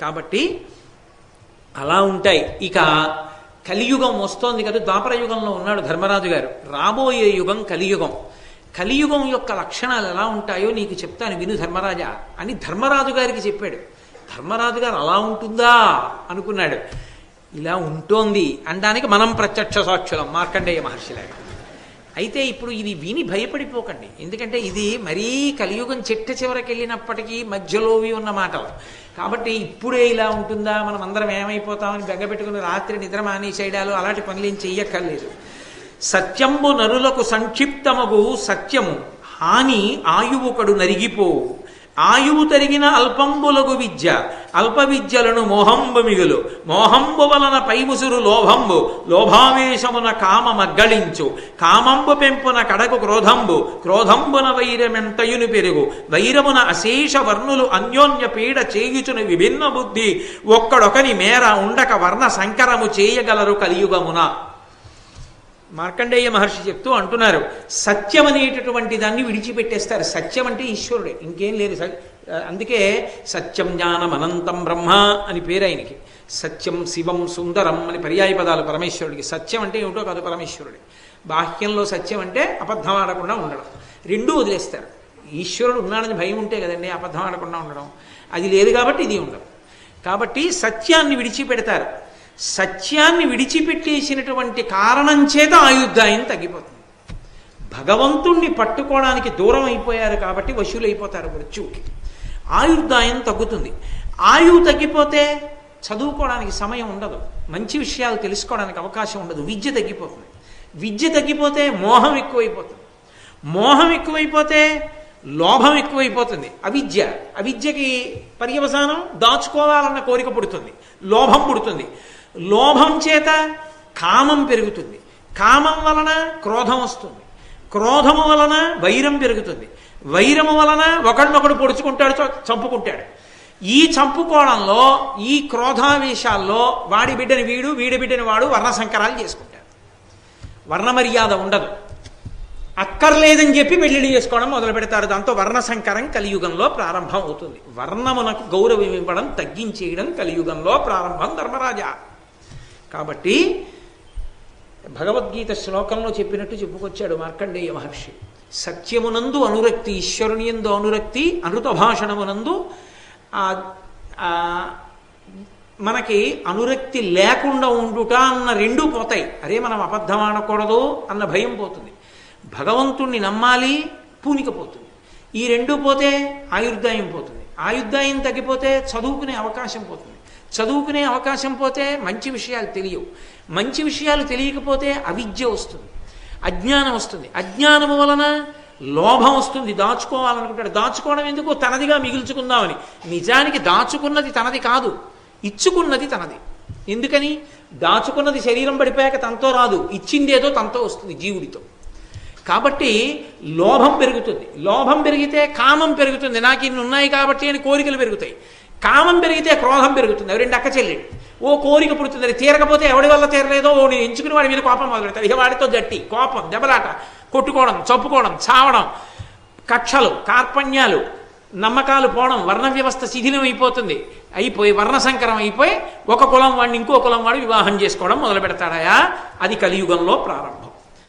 కాబట్టి అలా ఉంటాయి. ఇక కలియుగం వస్తోంది కదా ద్వాపర యుగంలో ఉన్నాడు ధర్మరాజు గారు. రాబోయే యుగం కలియుగం. కలియుగం యొక్క లక్షణాలు ఎలా ఉంటాయో నీకు చెప్తాను విను ధర్మరాజా అని ధర్మరాజు గారికి చెప్పాడు. ధర్మరాజు గారు అలా ఉంటుందా అనుకున్నాడు. ఇలా ఉంటోంది అనడానికి మనం ప్రత్యక్ష సాక్షులం మార్కండేయ మహర్షిలాగా అయితే ఇప్పుడు ఇది విని భయపడిపోకండి. ఎందుకంటే ఇది మరీ కలియుగం చిట్ట చివరికి వెళ్ళినప్పటికీ మధ్యలోవి ఉన్న మాటలు. కాబట్టి ఇప్పుడే ఇలా ఉంటుందా? మనం అందరం ఏమైపోతామని బెగ్గబెట్టుకుని రాత్రి నిద్ర మానేసేయడాలు అలాంటి పనులు ఏం చెయ్యక్కర్లేదు. సత్యంబు నరులకు సంక్షిప్తమగు సత్యము. హాని ఆయువుకడు నరిగిపోవు. ఆయువు తరిగిన అల్పంబులగు విద్య అల్ప విద్యలను మోహంబు మిగులు. మోహంబు వలన పైముసురు లోభంబు లోభావేశమున కామ మగ్గళించు కామంబు పెంపున కడకు క్రోధంబు క్రోధంబున వైరమెంతయును పెరుగు. వైరమున అశేష వర్ణులు అన్యోన్య పీడ చేయుచును విభిన్న బుద్ధి. ఒక్కడొకని మేర ఉండక వర్ణ సంకరము చేయగలరు కలియుగమున. మార్కండేయ మహర్షి చెప్తూ అంటున్నారు సత్యం అనేటటువంటి దాన్ని విడిచిపెట్టేస్తారు. సత్యం అంటే ఈశ్వరుడే. ఇంకేం లేదు. అందుకే సత్యం జ్ఞానం అనంతం బ్రహ్మ అని పేరు ఆయనకి. సత్యం శివం సుందరం అని పర్యాయ పదాలు పరమేశ్వరుడికి. సత్యం అంటే ఏమిటో కాదు పరమేశ్వరుడి. బాహ్యంలో సత్యం అంటే అబద్ధం ఆడకుండా ఉండడం. రెండూ వదిలేస్తారు. ఈశ్వరుడు ఉన్నాడని భయం ఉంటే కదండి అబద్ధం ఆడకుండా ఉండడం. అది లేదు కాబట్టి ఇది ఉండదు. కాబట్టి సత్యాన్ని విడిచిపెడతారు. సత్యాన్ని విడిచిపెట్టేసినటువంటి కారణం చేత ఆయుద్ధాయం తగ్గిపోతుంది. భగవంతుణ్ణి పట్టుకోవడానికి దూరం అయిపోయారు కాబట్టి వశులైపోతారు మృత్యువుకి ఆయుర్దాయం తగ్గుతుంది. ఆయువు తగ్గిపోతే చదువుకోవడానికి సమయం ఉండదు. మంచి విషయాలు తెలుసుకోవడానికి అవకాశం ఉండదు. విద్య తగ్గిపోతుంది. విద్య తగ్గిపోతే మోహం ఎక్కువైపోతుంది. మోహం ఎక్కువైపోతే లోభం ఎక్కువైపోతుంది. అవిద్య. అవిద్యకి పర్యవసానం దాచుకోవాలన్న కోరిక పుడుతుంది. లోభం పుడుతుంది. లోభం చేత కామం పెరుగుతుంది. కామం వలన క్రోధం వస్తుంది. క్రోధము వలన వైరం పెరుగుతుంది. వైరము వలన ఒకడినొకడు పొడుచుకుంటాడు చ- చంపుకుంటాడు. ఈ చంపుకోవడంలో ఈ క్రోధావేశాల్లో వాడి బిడ్డని వీడు వీడి బిడ్డని వాడు వర్ణ సంకరాలు చేసుకుంటాడు వర్ణమర్యాద ఉండదు. అక్కర్లేదని చెప్పి పెళ్ళిళ్ళు చేసుకోవడం మొదలు పెడతారు. దాంతో వర్ణ సంకరం కలియుగంలో ప్రారంభం అవుతుంది. వర్ణమునకు గౌరవం ఇవ్వడం తగ్గించేయడం కలియుగంలో ప్రారంభం ధర్మరాజా. కాబట్టి భగవద్గీత శ్లోకంలో చెప్పినట్టు చెప్పుకొచ్చాడు మార్కండేయ మహర్షి. సత్యమునందు అనురక్తి ఈశ్వరుని ఎందు అనురక్తి అనృత భాషణమునందు మనకి అనురక్తి లేకుండా ఉండుట అన్న రెండూ పోతాయి. అరే మనం అబద్ధం ఆడకూడదు అన్న భయం పోతుంది. భగవంతుణ్ణి నమ్మాలి పూనిక పోతుంది ఈ రెండు పోతే ఆయుర్దాయం పోతుంది. ఆయుర్దాయం తగ్గిపోతే చదువుకునే అవకాశం పోతుంది. చదువుకునే అవకాశం పోతే మంచి విషయాలు తెలియవు. మంచి విషయాలు తెలియకపోతే అవిద్య వస్తుంది. అజ్ఞానం వస్తుంది. అజ్ఞానము వలన లోభం వస్తుంది. దాచుకోవాలనుకుంటాడు. దాచుకోవడం ఎందుకు? తనదిగా మిగుల్చుకుందామని. నిజానికి దాచుకున్నది తనది కాదు. ఇచ్చుకున్నది తనది. ఎందుకని? దాచుకున్నది శరీరం పడిపోయాక తనతో రాదు. ఇచ్చిందేదో తనతో వస్తుంది జీవుడితో. కాబట్టి లోభం పెరుగుతుంది. లోభం పెరిగితే కామం పెరుగుతుంది. నాకు ఇన్ని ఉన్నాయి కాబట్టి అని కోరికలు పెరుగుతాయి. కామం పెరిగితే క్రోధం పెరుగుతుంది. అవి రెండు అక్క చెల్లి. ఓ కోరిక పుడుతుంది అది తీరకపోతే ఎవడి వల్ల తీరలేదో? ఓ నేను ఎంచుకుని వాడి మీద కోపం మొదలు పెడతాడు ఇక వాడితో జట్టి కోపం దెబ్బలాట కొట్టుకోవడం చంపుకోవడం చావడం కక్షలు కార్పణ్యాలు నమ్మకాలు పోవడం వర్ణ వ్యవస్థ శిథిలం అయిపోతుంది. అయిపోయి వర్ణ సంకరం అయిపోయి ఒక కులం వాడిని ఇంకో కులం వాడు వివాహం చేసుకోవడం మొదలు పెడతాడయా అది కలియుగంలో ప్రారంభం.